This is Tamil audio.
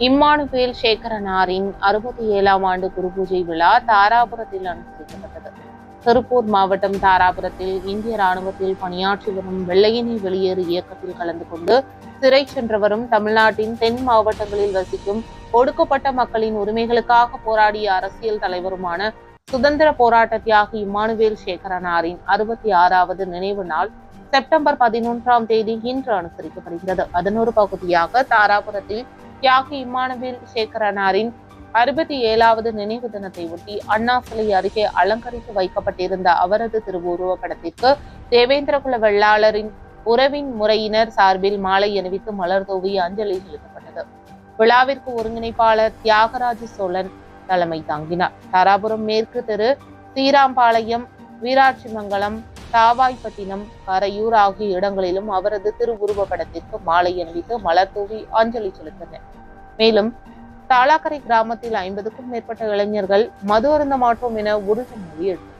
இம்மானுவேல் சேகரனாரின் அறுபத்தி ஏழாம் ஆண்டு குரு பூஜை விழா தாராபுரத்தில் அனுசரிக்கப்பட்டது திருப்பூர் மாவட்டம் தாராபுரத்தில் இந்திய ராணுவத்தில் பணியாற்றி வரும் வெள்ளையனே வெளியேறு இயக்கத்தில் கலந்து கொண்டு சிறை சென்றவரும் தமிழ்நாட்டின் தென் மாவட்டங்களில் வசிக்கும் ஒடுக்கப்பட்ட மக்களின் உரிமைகளுக்காக போராடிய அரசியல் தலைவருமான சுதந்திர போராட்ட தியாகி இம்மானுவேல் சேகரனாரின் அறுபத்தி ஆறாவது நினைவு நாள் செப்டம்பர் பதினொன்றாம் தேதி இன்று அனுசரிக்கப்படுகிறது. அதன் ஒரு பகுதியாக தாராபுரத்தில் தியாகி இம்மானுவேல் சேகரனாரின் அறுபத்தி ஏழாவது நினைவு தினத்தை ஒட்டி அண்ணா சிலை அருகே அலங்கரித்து வைக்கப்பட்டிருந்த அவரது திருவுருவ படத்திற்கு தேவேந்திரகுல வெள்ளாளரின் உறவின் முறையினர் சார்பில் மாலை அணிவித்து மலர் தூவி அஞ்சலி செலுத்தப்பட்டது. விழாவிற்கு ஒருங்கிணைப்பாளர் தியாகராஜ சோழன் தலைமை தாங்கினார். தாராபுரம் மேற்கு தெரு ஸ்ரீராம்பாளையம் வீராட்சிமங்கலம் தாவாய்பட்டினம் கரையூர் ஆகிய இடங்களிலும் அவரது திருவுருவ படத்திற்கு மாலை அணிவித்து மலர் தூவி அஞ்சலி செலுத்தினர். மேலும் தாளாக்கரை கிராமத்தில் ஐம்பதுக்கும் மேற்பட்ட இளைஞர்கள் மது அருந்த மாட்டோம் என உறுதிமொழி எடுத்தனர்